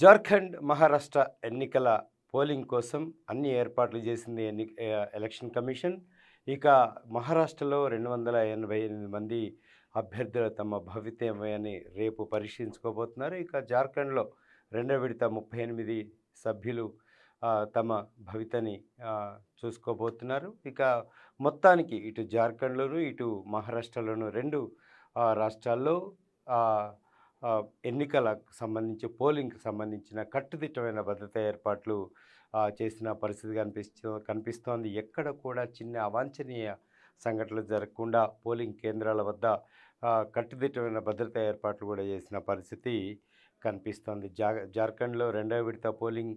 జార్ఖండ్ మహారాష్ట్ర ఎన్నికల పోలింగ్ కోసం అన్ని ఏర్పాట్లు చేసింది ఎన్ని ఎలక్షన్ కమిషన్. ఇక మహారాష్ట్రలో రెండు వందల ఎనభై ఎనిమిది మంది అభ్యర్థులు తమ భవితవ్యాన్ని రేపు పరిశీలించుకోబోతున్నారు ఇక జార్ఖండ్లో రెండో విడత ముప్పై ఎనిమిది సభ్యులు తమ భవితని చూసుకోబోతున్నారు. ఇక మొత్తానికి ఇటు జార్ఖండ్లోను ఇటు మహారాష్ట్రలోను రెండు రాష్ట్రాల్లో ఎన్నికలకు సంబంధించి పోలింగ్కి సంబంధించిన కట్టుదిట్టమైన భద్రతా ఏర్పాట్లు చేసిన పరిస్థితి కనిపిస్తూ కనిపిస్తోంది. ఎక్కడ కూడా చిన్న అవాంఛనీయ సంఘటనలు జరగకుండా పోలింగ్ కేంద్రాల వద్ద కట్టుదిట్టమైన భద్రతా ఏర్పాట్లు కూడా చేసిన పరిస్థితి కనిపిస్తోంది. జా జార్ఖండ్లో రెండవ విడత పోలింగ్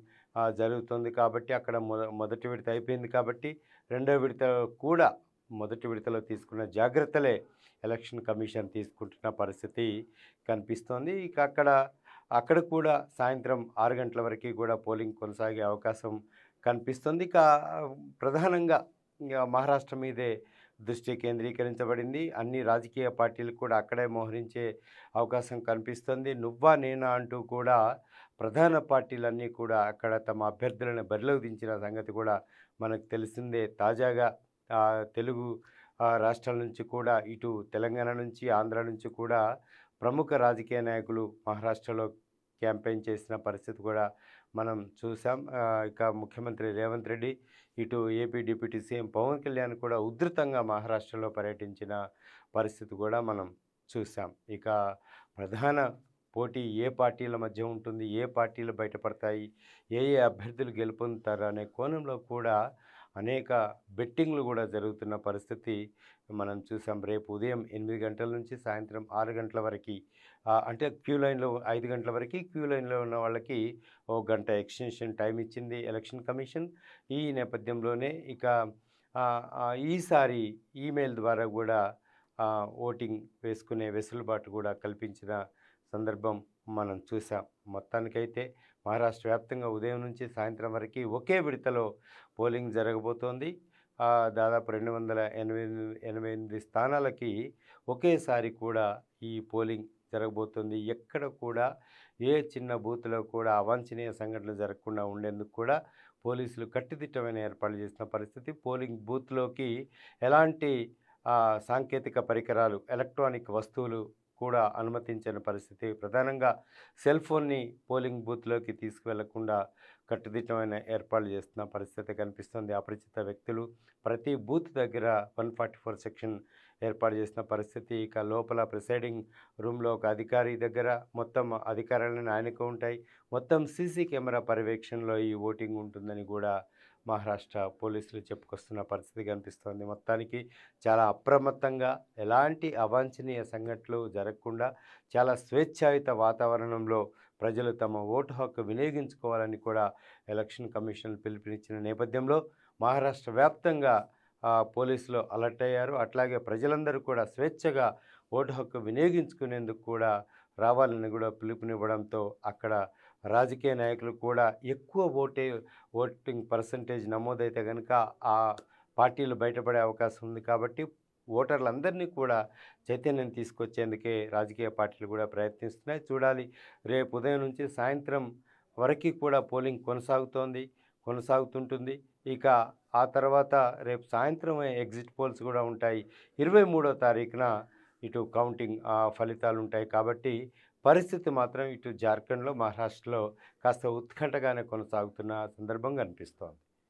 జరుగుతుంది కాబట్టి అక్కడ మొదటి విడత అయిపోయింది కాబట్టి రెండవ విడత కూడా మొదటి విడతలో తీసుకున్న జాగ్రత్తలే ఎలక్షన్ కమిషన్ తీసుకుంటున్న పరిస్థితి కనిపిస్తోంది. ఇక అక్కడ అక్కడ కూడా సాయంత్రం ఆరు గంటల వరకు కూడా పోలింగ్ కొనసాగే అవకాశం కనిపిస్తుంది. ఇక ప్రధానంగా మహారాష్ట్ర మీదే దృష్టి కేంద్రీకరించబడింది. అన్ని రాజకీయ పార్టీలు కూడా అక్కడే మోహరించే అవకాశం కనిపిస్తుంది. నువ్వా నేనా అంటూ కూడా ప్రధాన పార్టీలన్నీ కూడా అక్కడ తమ అభ్యర్థులను బరిలోకి దించిన సంగతి కూడా మనకు తెలిసిందే. తాజాగా తెలుగు రాష్ట్రాల నుంచి కూడా ఇటు తెలంగాణ నుంచి ఆంధ్ర నుంచి కూడా ప్రముఖ రాజకీయ నాయకులు మహారాష్ట్రలో క్యాంపెయిన్ చేసిన పరిస్థితి కూడా మనం చూసాం. ఇక ముఖ్యమంత్రి రేవంత్ రెడ్డి ఇటు AP deputy CM Pawan Kalyan కూడా ఉధృతంగా మహారాష్ట్రలో పర్యటించిన పరిస్థితి కూడా మనం చూసాం. ఇక ప్రధాన పోటీ ఏ పార్టీల మధ్య ఉంటుంది? ఏ పార్టీలు బయటపడతాయి? ఏ ఏ అభ్యర్థులు గెలుపొందుతారు? అనే కోణంలో కూడా అనేక బెట్టింగ్లు కూడా జరుగుతున్న పరిస్థితి మనం చూసాం. రేపు ఉదయం ఎనిమిది గంటల నుంచి సాయంత్రం ఆరు గంటల వరకు అంటే క్యూ లైన్లో ఐదు గంటల వరకు క్యూ లైన్లో ఉన్న వాళ్ళకి ఓ గంట ఎక్స్టెన్షన్ టైం ఇచ్చింది ఎలక్షన్ కమిషన్. ఈ నేపథ్యంలోనే ఇక ఈసారి ఈమెయిల్ ద్వారా కూడా ఓటింగ్ వేసుకునే వెసులుబాటు కూడా కల్పించిన సందర్భం మనం చూసాం మొత్తానికైతే మహారాష్ట్ర వ్యాప్తంగా ఉదయం నుంచి సాయంత్రం వరకు ఒకే విడతలో పోలింగ్ జరగబోతోంది. దాదాపు రెండు వందల ఎనభై ఎనభై ఎనిమిది స్థానాలకి ఒకేసారి కూడా ఈ పోలింగ్ జరగబోతుంది. ఎక్కడ కూడా ఏ చిన్న బూత్లో కూడా అవాంఛనీయ సంఘటనలు జరగకుండా ఉండేందుకు కూడా పోలీసులు కట్టుదిట్టమైన ఏర్పాట్లు చేసిన పరిస్థితి. పోలింగ్ బూత్లోకి ఎలాంటి సాంకేతిక పరికరాలు ఎలక్ట్రానిక్ వస్తువులు కూడా అనుమతించని పరిస్థితి. ప్రధానంగా సెల్ ఫోన్ని పోలింగ్ బూత్లోకి తీసుకువెళ్ళకుండా కట్టుదిట్టమైన ఏర్పాట్లు చేస్తున్న పరిస్థితి కనిపిస్తుంది. అపరిచిత వ్యక్తులు ప్రతి బూత్ దగ్గర వన్ ఫార్టీ ఫోర్ సెక్షన్ ఏర్పాటు చేసిన పరిస్థితి. ఇక లోపల ప్రిసైడింగ్ రూమ్లో ఒక అధికారి దగ్గర మొత్తం అధికారాలను ఆయనకు ఉంటాయి. మొత్తం సీసీ కెమెరా పర్యవేక్షణలో ఈ ఓటింగ్ ఉంటుందని కూడా మహారాష్ట్ర పోలీసులు చెప్పుకొస్తున్న పరిస్థితి కనిపిస్తోంది. మొత్తానికి చాలా అప్రమత్తంగా ఎలాంటి అవాంఛనీయ సంఘటనలు జరగకుండా చాలా స్వేచ్ఛాయుత వాతావరణంలో ప్రజలు తమ ఓటు హక్కు వినియోగించుకోవాలని కూడా ఎలక్షన్ కమిషన్ పిలుపునిచ్చిన నేపథ్యంలో మహారాష్ట్ర వ్యాప్తంగా పోలీసులు అలర్ట్ అయ్యారు. అట్లాగే ప్రజలందరూ కూడా స్వేచ్ఛగా ఓటు హక్కు వినియోగించుకునేందుకు కూడా రావాలని కూడా పిలుపునివ్వడంతో అక్కడ రాజకీయ నాయకులు కూడా ఎక్కువ ఓటే ఓటింగ్ పర్సంటేజ్ నమోదైతే కనుక ఆ పార్టీలు బయటపడే అవకాశం ఉంది కాబట్టి ఓటర్లందరినీ కూడా చైతన్యం తీసుకొచ్చేందుకే రాజకీయ పార్టీలు కూడా ప్రయత్నిస్తున్నాయి. చూడాలి రేపు ఉదయం నుంచి సాయంత్రం వరకు కూడా పోలింగ్ కొనసాగుతోంది కొనసాగుతుంటుంది. ఇక ఆ తర్వాత రేపు సాయంత్రం ఎగ్జిట్ పోల్స్ కూడా ఉంటాయి. ఇరవై మూడో తారీఖున ఇటు కౌంటింగ్ ఫలితాలు ఉంటాయి కాబట్టి పరిస్థితి మాత్రం ఇటు జార్ఖండ్లో మహారాష్ట్రలో కాస్త ఉత్కంఠగానే కొనసాగుతున్న సందర్భం కనిపిస్తోంది